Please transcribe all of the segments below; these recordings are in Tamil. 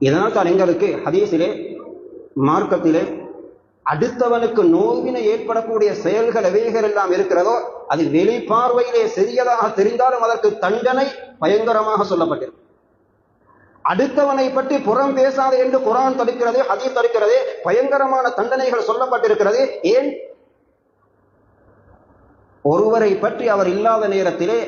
இதனால் தான் எங்களுக்கு ஹதீஸிலே மார்க்கத்திலே அடுத்தவனுக்கு நோவினை ஏற்படக்கூடிய செயல்கள் எவைகள் எல்லாம் இருக்கிறதோ அது வெளிப்பார்வையிலே சிறியதாக தெரிந்தாலும் அதற்கு தண்டனை பயங்கரமாக சொல்லப்பட்டிருக்கும் அடுத்தவனை பற்றி புறம் பேசாது என்று குரான் தடுக்கிறது ஹதீஸ் தடுக்கிறது பயங்கரமான தண்டனைகள் சொல்லப்பட்டிருக்கிறது. ஏன்? ஒருவரை பற்றி அவர் இல்லாத நேரத்திலே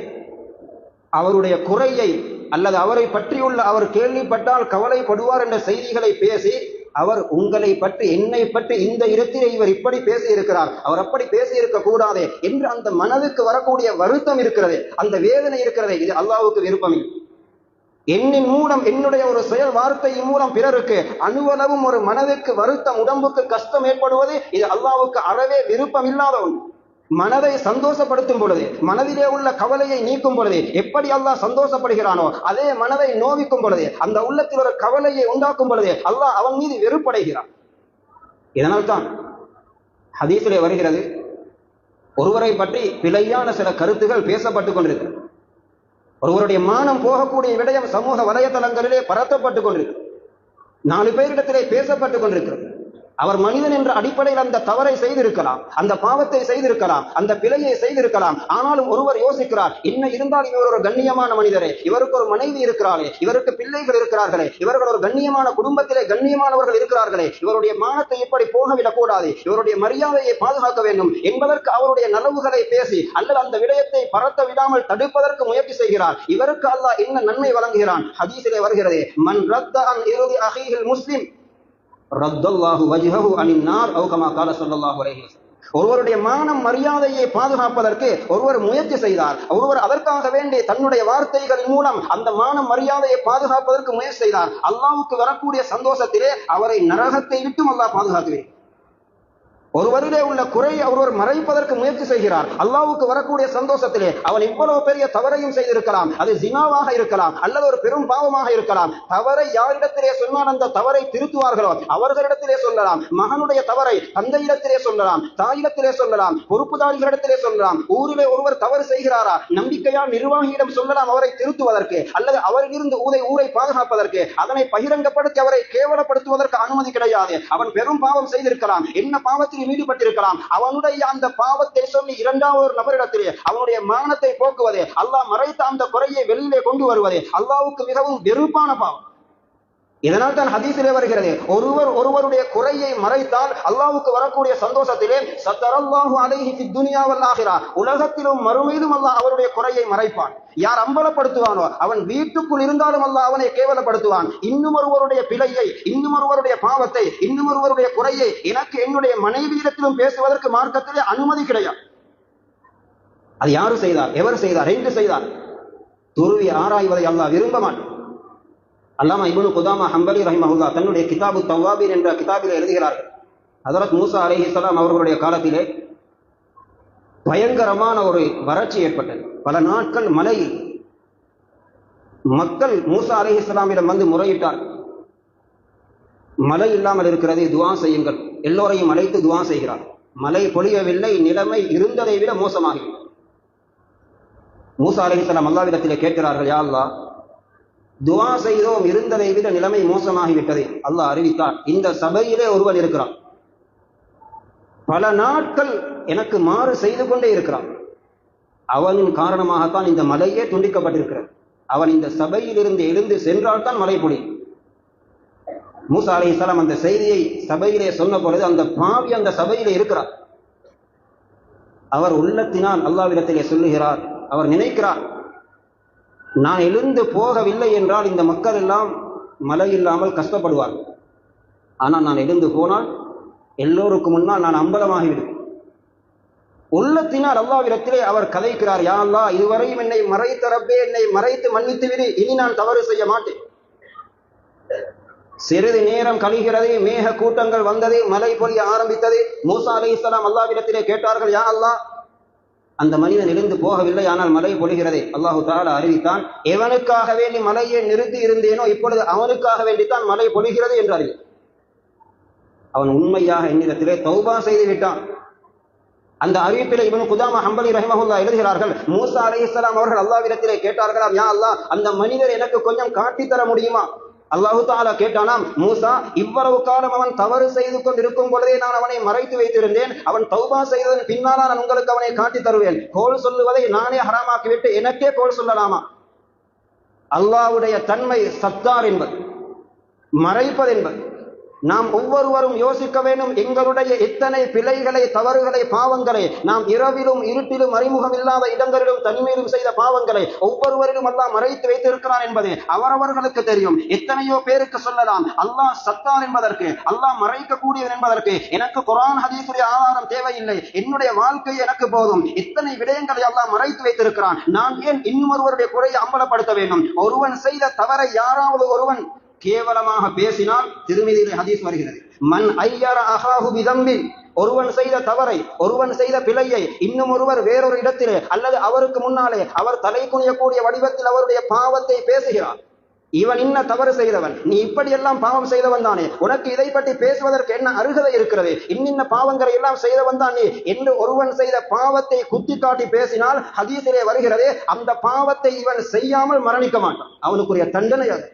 அவருடைய குறையை அல்லது அவரை பற்றியுள்ள அவர் கேள்விப்பட்டால் கவலைப்படுவார் என்ற செய்திகளை பேசி அவர் உங்களை பற்றி என்னை பற்றி இந்த இடத்திலே இவர் இப்படி பேசி இருக்கிறார் அவர் அப்படி பேசி இருக்க கூடாதே என்று அந்த மனதுக்கு வரக்கூடிய வருத்தம் இருக்கிறது அந்த வேதனை இருக்கிறது இது அல்லாவுக்கு விருப்பம் என்னின் மூலம் என்னுடைய ஒரு செயல் வார்த்தையின் மூலம் பிறருக்கு அணுவளவும் ஒரு மனதுக்கு வருத்தம் உடம்புக்கு கஷ்டம் ஏற்படுவது இது அல்லாவுக்கு அறவே விருப்பம் இல்லாத ஒன்று. மனதை சந்தோஷப்படுத்தும் பொழுது மனதிலே உள்ள கவலையை நீக்கும் பொழுது எப்படி அல்லாஹ் சந்தோஷப்படுகிறானோ அதே மனதை நோவிக்கும் பொழுது அந்த உள்ளத்தில் ஒரு கவலையை உண்டாக்கும் பொழுது அல்லாஹ் அவன் மீது வெறுப்படைகிறான். இதனால் தான் ஹதீஸிலே வருகிறது ஒருவரை பற்றி பிழையான சில கருத்துகள் பேசப்பட்டுக் கொண்டிருக்கு ஒருவருடைய மானம் போகக்கூடிய விடயம் சமூக வலைதளங்களிலே பரத்தப்பட்டுக் கொண்டிருக்கு. நாலு பேரிடத்திலே பேசப்பட்டுக் கொண்டிருக்கிறது. அவர் மனிதன் என்ற அடிப்படையில் அந்த தவறை செய்திருக்கலாம் அந்த பாவத்தை செய்திருக்கலாம் அந்த பிழையை செய்திருக்கலாம். ஆனாலும் ஒருவர் யோசிக்கிறார் என்ன இருந்தால் இவர் ஒரு கண்ணியமான மனிதரே இவருக்கு ஒரு மனைவி இருக்கிறாரே இவருக்கு பிள்ளைகள் இருக்கிறார்களே இவர்கள் ஒரு கண்ணியமான குடும்பத்திலே கண்ணியமானவர்கள் இருக்கிறார்களே இவருடைய மானத்தை இப்படி போகவிடக் கூடாது இவருடைய மரியாதையை பாதுகாக்க வேண்டும் என்பதற்கு அவருடைய நலவுகளை பேசி அல்லது அந்த விடயத்தை பரத்த விடாமல் தடுப்பதற்கு முயற்சி செய்கிறார். இவருக்கு அல்லாஹ் என்ன நன்மை வழங்குகிறான். ஹதீசிலே வருகிறது மன் ரத்த அன் இறுதி அஹீஹில் முஸ்லிம் ரத்தல்லாஹு வஜ்ஹஹு அனின்னார் அவுகமா கால சொல்லல்லாஹு அலைஹி ஒருவருடைய மானம் மரியாதையை பாதுகாப்பதற்கு ஒருவர் முயற்சி செய்தார். ஒருவர் அதற்காக வேண்டி தன்னுடைய வார்த்தைகளின் மூலம் அந்த மானம் மரியாதையை பாதுகாப்பதற்கு முயற்சி செய்தார். அல்லாவுக்கு வரக்கூடிய சந்தோஷத்திலே அவரை நரகத்தை விட்டும் அல்லாஹ் பாதுகாத்துவேன். ஒருவரிலே உள்ள குறையை ஒருவர் மறைப்பதற்கு முயற்சி செய்கிறார். அல்லாவுக்கு வரக்கூடிய சந்தோஷத்திலே அவன் இவ்வளவு பெரிய தவறையும் செய்திருக்கலாம். அது ஜினாவாக இருக்கலாம் அல்லது ஒரு பெரும் பாவமாக இருக்கலாம். தவறை யாரிடத்திலே சொன்னால் அந்த தவறை திருத்துவார்களோ? அவர்களிடத்திலே சொல்லலாம். மகனுடைய தவறை தந்தையிடத்திலே சொல்லலாம். தாயிடத்திலே சொல்லலாம். பொறுப்புதாரிகளிடத்திலே சொல்லலாம். ஊரிலே ஒருவர் தவறு செய்கிறாரா? நம்பிக்கையா நிர்வாகியிடம் சொல்லலாம் அவரை திருத்துவதற்கு அல்லது அவரிலிருந்து ஊரை ஊரை பாதுகாப்பதற்கு அதனை பகிரங்கப்படுத்தி அவரை கேவலப்படுத்துவதற்கு அனுமதி கிடையாது. அவன் பெரும் பாவம் செய்திருக்கலாம். என்ன பாவத்தில் பாவத்தில் ஈடுபட்டிருக்கலாம் அவனுடைய அந்த பாவத்தை சொல்லி இரண்டாவது ஒரு நபரிடத்திலே அவனுடைய மானத்தை போக்குவது அல்லாஹ் மறைத்த அந்த குறையை வெளியிலே கொண்டு வருவது அல்லாவுக்கு மிகவும் வெறுப்பான பாவம். இதனால் தான் ஹதீசிலே வருகிறது ஒருவர் ஒருவருடைய குறையை மறைத்தால் அல்லாவுக்கு வரக்கூடிய சந்தோஷத்திலே சத்தரல்லாஹு அலைஹி ஃபி துனியா வல் உலகத்திலும் மறுமையிலும் அல்லாஹ் அவருடைய குறையை மறைப்பான். யார் அம்பலப்படுத்துவானோ அவன் வீட்டுக்குள் இருந்தாலும் அல்லாஹ் அவனை கேவலப்படுத்துவான். இன்னும் ஒருவருடைய பிழையை இன்னும் ஒருவருடைய பாவத்தை இன்னும் ஒருவருடைய குறையை எனக்கு என்னுடைய மனைவியிடத்திலும் பேசுவதற்கு மார்க்கத்திலே அனுமதி கிடையாது. அது யாரு செய்தார்? எவர் செய்தார்? என்று செய்தார். துருவி ஆராய்வதை அல்லாஹ் விரும்ப மாட்டான். அல்லாமா இபனு குதாமா ஹம்பலி ரஹிமஹுல்லா தன்னுடைய கிதாபு தவாபீர் என்ற கிதாபில் எழுதுகிறார்கள். ஹதரத் மூசா அலிஹிஸ்லாம் அவர்களுடைய காலத்திலே பயங்கரமான ஒரு வறட்சி ஏற்பட்டது. பல நாட்கள் மலையில் மக்கள் மூசா அலிஹிஸ்லாமிடம் வந்து முறையிட்டார். மழை இல்லாமல் இருக்கிறது துவா செய்யுங்கள். எல்லோரையும் அழைத்து துவா செய்கிறார். மழை பொழியவில்லை நிலைமை இருந்ததை விட மோசமாகி. மூசா அலிஹிஸ்லாம் அல்லாவிடத்திலே கேட்கிறார்கள் யா அல்லா துவா செய்தோம் இருந்ததை விட நிலைமை மோசமாகிவிட்டது. அல்லாஹ் அறிவித்தார். இந்த சபையிலே ஒருவன் இருக்கிறான். பல நாட்கள் எனக்கு மாறு செய்து கொண்டே இருக்கிறான். அவனின் காரணமாகத்தான் இந்த மலையே துண்டிக்கப்பட்டிருக்கிறது. அவன் இந்த சபையிலிருந்து எழுந்து சென்றால் தான் மலை பொழியும். மூசா அலி இஸ்லாம் அந்த செய்தியை சபையிலே சொன்ன பொழுது அந்த பாவி அந்த சபையிலே இருக்கிறார் அவர் உள்ளத்தினால் அல்லாவிடத்திலே சொல்லுகிறார். அவர் நினைக்கிறார் நான் எழுந்து போகவில்லை என்றால் இந்த மக்கள் எல்லாம் மழை இல்லாமல் கஷ்டப்படுவார் ஆனால் நான் எழுந்து போனால் எல்லோருக்கும் முன்னால் நான் அம்பலமாகிவிடும். உள்ளத்தினால் அல்லாவிடத்திலே அவர் கதைக்கிறார் யா அல்லா இதுவரையும் என்னை மறைத்த ரப்பே என்னை மறைத்து மன்னித்து விடு இனி நான் தவறு செய்ய மாட்டேன். சிறிது நேரம் கழிகிறது மேக கூட்டங்கள் வந்தது மலை பொழிய ஆரம்பித்தது. மூசா அலி இஸ்லாம் அல்லாவிடத்திலே கேட்டார்கள் யா அல்லா அந்த மனிதன் எழுந்து போகவில்லை ஆனால் மழை பொழிகிறது. அல்லாஹு தாலா அறிவித்தான் எவனுக்காக வேண்டி மலையை நிறுத்தி இருந்தேனோ இப்பொழுது அவனுக்காக வேண்டித்தான் மழை பொழிகிறது என்று அறிவி அவன் உண்மையாக என்னிடத்திலே தௌபா செய்து விட்டான். அந்த அறிவிப்பில் இவன் குதாமா ஹம்பலி ரஹிமஹுல்லா எழுதுகிறார்கள் மூசா அலி இஸ்லாம் அவர்கள் அல்லாவிடத்திலே கேட்டார்களாம் யா அல்லா அந்த மனிதர் எனக்கு கொஞ்சம் காட்டித்தர தர முடியுமா? அல்லாஹு தாலா கேட்டானாம் மூசா இவ்வளவு காலம் அவன் தவறு செய்து கொண்டிருக்கும் பொழுதே நான் அவனை மறைத்து வைத்திருந்தேன். அவன் தௌபா செய்ததன் பின்னால் நான் உங்களுக்கு அவனை காட்டி தருவேன். கோல் சொல்லுவதை நானே ஹராமாக்கிவிட்டு எனக்கே கோல் சொல்லலாமா? அல்லாவுடைய தன்மை சத்தார் என்பது மறைப்பது என்பது நாம் ஒவ்வொருவரும் யோசிக்க வேண்டும் எங்களுடைய எத்தனை பிழைகளை தவறுகளை பாவங்களை. நாம் இரவிலும் இருட்டிலும் அறிமுகம் இல்லாத இடங்களிலும் தனிமையிலும் செய்த பாவங்களை ஒவ்வொருவரிலும் அல்லாஹ் மறைத்து வைத்திருக்கிறான் என்பது அவரவர்களுக்கு தெரியும். எத்தனையோ பேருக்கு சொல்லலாம் அல்லாஹ் சத்தார் என்பதற்கு அல்லாஹ் மறைக்கக்கூடியவன் என்பதற்கு எனக்கு குரான் ஹதீஸுடைய ஆதாரம் தேவையில்லை. என்னுடைய வாழ்க்கை எனக்கு போதும். எத்தனை விடயங்களை அல்லாஹ் மறைத்து வைத்திருக்கிறான். நான் ஏன் இன்னொருவருடைய குறையை அம்பலப்படுத்த வேண்டும்? ஒருவன் செய்த தவறை யாராவது ஒருவன் கேவலமாக பேசினால் திருமதியிலே ஹதீஸ் வருகிறது. மன் ஐயர அஹாஹு பிதம்பின் ஒருவன் செய்த தவறை ஒருவன் செய்த பிழையை இன்னும் ஒருவர் வேறொரு இடத்திலே அல்லது அவருக்கு முன்னாலே அவர் தலை குனியக்கூடிய வடிவத்தில் அவருடைய பாவத்தை பேசுகிறார். இவன் இன்ன தவறு செய்தவன் நீ இப்படியெல்லாம் பாவம் செய்தவன் தானே. உனக்கு இதை பற்றி பேசுவதற்கு என்ன அருகதை இருக்கிறது? இன்னின்ன பாவங்களை எல்லாம் செய்தவன் தான் நீ. என்று ஒருவன் செய்த பாவத்தை குத்தி காட்டி பேசினால் ஹதீசிலே வருகிறது அந்த பாவத்தை இவன் செய்யாமல் மரணிக்க மாட்டான். அவனுக்குரிய தண்டனை அது.